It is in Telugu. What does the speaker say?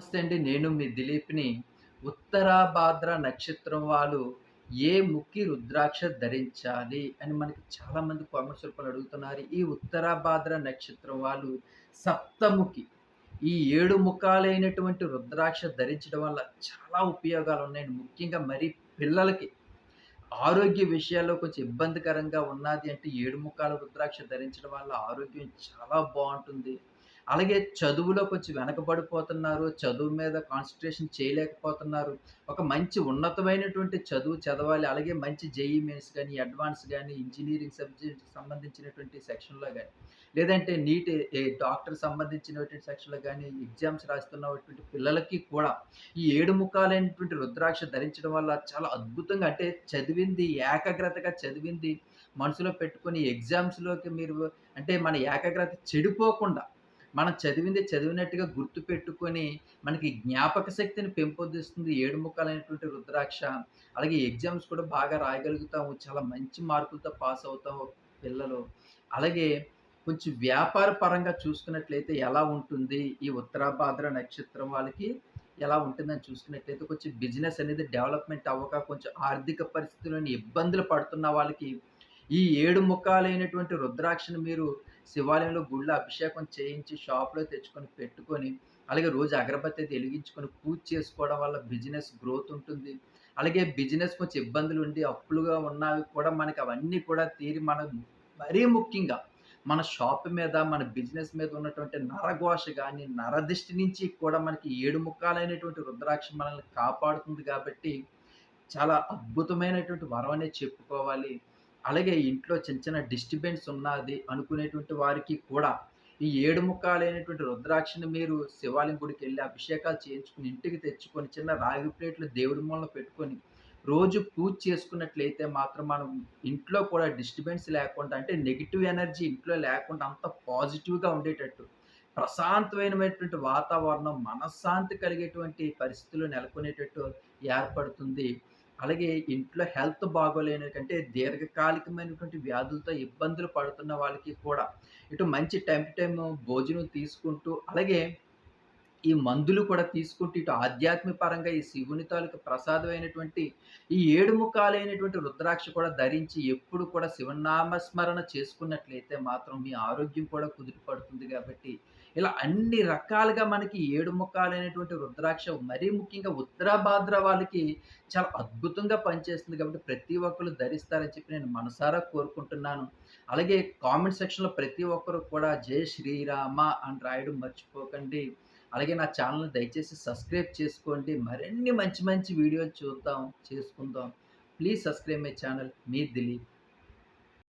నమస్తే అండి నేను మీ దిలీప్ని ఉత్తరాభాద్ర నక్షత్రం వాళ్ళు ఏ ముక్కి రుద్రాక్ష ధరించాలి అని మనకి చాలామంది కామెంట్స్ రూపంలో అడుగుతున్నారు. ఈ ఉత్తరాభాద్ర నక్షత్రం వాళ్ళు సప్తముఖి. ఈ ఏడు ముఖాలైనటువంటి రుద్రాక్ష ధరించడం వల్ల చాలా ఉపయోగాలు ఉన్నాయండి ముఖ్యంగా మరి పిల్లలకి ఆరోగ్య విషయాల్లో కొంచెం ఇబ్బందికరంగా ఉన్నది అంటే ఏడు ముఖాల రుద్రాక్ష ధరించడం వల్ల ఆరోగ్యం చాలా బాగుంటుంది. అలాగే చదువులో కొంచెం వెనకబడిపోతున్నారు చదువు మీద కాన్సన్ట్రేషన్ చేయలేకపోతున్నారు. ఒక మంచి ఉన్నతమైనటువంటి చదువు చదవాలి అలాగే మంచి జేఈ మెయిన్స్ కానీ అడ్వాన్స్ కానీ ఇంజనీరింగ్ సబ్జెక్ట్ సంబంధించినటువంటి సెక్షన్లో కానీ లేదంటే నీట్ డాక్టర్ సంబంధించినటువంటి సెక్షన్లో కానీ ఎగ్జామ్స్ రాస్తున్నటువంటి పిల్లలకి కూడా ఈ ఏడు ముఖాలైనటువంటి రుద్రాక్ష ధరించడం వల్ల చాలా అద్భుతంగా అంటే చదివింది ఏకాగ్రతగా చదివింది మనసులో పెట్టుకొని ఎగ్జామ్స్లోకి మీరు అంటే మన ఏకాగ్రత చెడిపోకుండా మనం చదివింది చదివినట్టుగా గుర్తు పెట్టుకొని మనకి జ్ఞాపక శక్తిని పెంపొందిస్తుంది ఏడు ముక్కలైనటువంటి రుద్రాక్ష. అలాగే ఎగ్జామ్స్ కూడా బాగా రాయగలుగుతాము. చాలా మంచి మార్కులతో పాస్ అవుతాము పిల్లలు. అలాగే కొంచెం వ్యాపార పరంగా చూసుకున్నట్లయితే ఎలా ఉంటుంది? ఈ ఉత్తరాభాద్ర నక్షత్రం వాళ్ళకి ఎలా ఉంటుందని చూసుకున్నట్లయితే కొంచెం బిజినెస్ అనేది డెవలప్మెంట్ అవ్వక కొంచెం ఆర్థిక పరిస్థితుల్లోని ఇబ్బందులు పడుతున్న వాళ్ళకి ఈ ఏడు ముఖాలైనటువంటి రుద్రాక్షను మీరు శివాలయంలో గుళ్ళ అభిషేకం చేయించి షాప్లో తెచ్చుకొని పెట్టుకొని అలాగే రోజు అగరబత్తి వెలిగించుకొని పూజ చేసుకోవడం వల్ల బిజినెస్ గ్రోత్ ఉంటుంది. అలాగే బిజినెస్ కొంచెం ఇబ్బందులు ఉండి అప్పులుగా ఉన్నవి కూడా మనకి అవన్నీ కూడా తీరి మన మరీ ముఖ్యంగా మన షాప్ మీద మన బిజినెస్ మీద ఉన్నటువంటి నరఘోష కానీ నరదిష్టి నుంచి కూడా మనకి ఏడు ముఖాలైనటువంటి రుద్రాక్ష మనల్ని కాపాడుతుంది కాబట్టి చాలా అద్భుతమైనటువంటి వరం అనేది చెప్పుకోవాలి. అలాగే ఇంట్లో చిన్న చిన్న డిస్టర్బెన్స్ ఉన్నది అనుకునేటువంటి వారికి కూడా ఈ ఏడు ముఖాలైనటువంటి రుద్రాక్షని మీరు శివాలయం గుడికి వెళ్ళి అభిషేకాలు చేయించుకుని ఇంటికి తెచ్చుకొని చిన్న రాగి ప్లేట్లు దేవుడి మూలన పెట్టుకొని రోజు పూజ చేసుకున్నట్లయితే మాత్రం మనం ఇంట్లో కూడా డిస్టర్బెన్స్ లేకుండా అంటే నెగిటివ్ ఎనర్జీ ఇంట్లో లేకుండా అంత పాజిటివ్గా ఉండేటట్టు ప్రశాంతమైనటువంటి వాతావరణం మనశ్శాంతి కలిగేటువంటి పరిస్థితులు నెలకొనేటట్టు ఏర్పడుతుంది. అలాగే ఇంట్లో హెల్త్ బాగోలేని కంటే దీర్ఘకాలికమైనటువంటి వ్యాధులతో ఇబ్బందులు పడుతున్న వాళ్ళకి కూడా ఇటు మంచి టైం టు టైం భోజనం తీసుకుంటూ అలాగే ఈ మందులు కూడా తీసుకుంటూ ఇటు ఆధ్యాత్మిక పరంగా ఈ శివుని తాలూకు ప్రసాదమైనటువంటి ఈ ఏడు ముఖాలైనటువంటి రుద్రాక్ష కూడా ధరించి ఎప్పుడు కూడా శివనామస్మరణ చేసుకున్నట్లయితే మాత్రం మీ ఆరోగ్యం కూడా కుదిరిపడుతుంది కాబట్టి ఇలా అన్ని రకాలుగా మనకి ఏడు ముఖాలైనటువంటి రుద్రాక్ష మరీ ముఖ్యంగా ఉత్తరాభాద్ర వాళ్ళకి చాలా అద్భుతంగా పనిచేస్తుంది కాబట్టి ప్రతి ఒక్కరు ధరిస్తారని చెప్పి నేను మనసారా కోరుకుంటున్నాను. అలాగే కామెంట్ సెక్షన్లో ప్రతి ఒక్కరు కూడా జై శ్రీరామ అని రాయడం మర్చిపోకండి. అలాగే నా ఛానల్ని దయచేసి సబ్స్క్రైబ్ చేసుకోండి. మరిన్ని మంచి మంచి వీడియోలు చూద్దాం చేసుకుందాం. Please subscribe my channel. Me Dilip.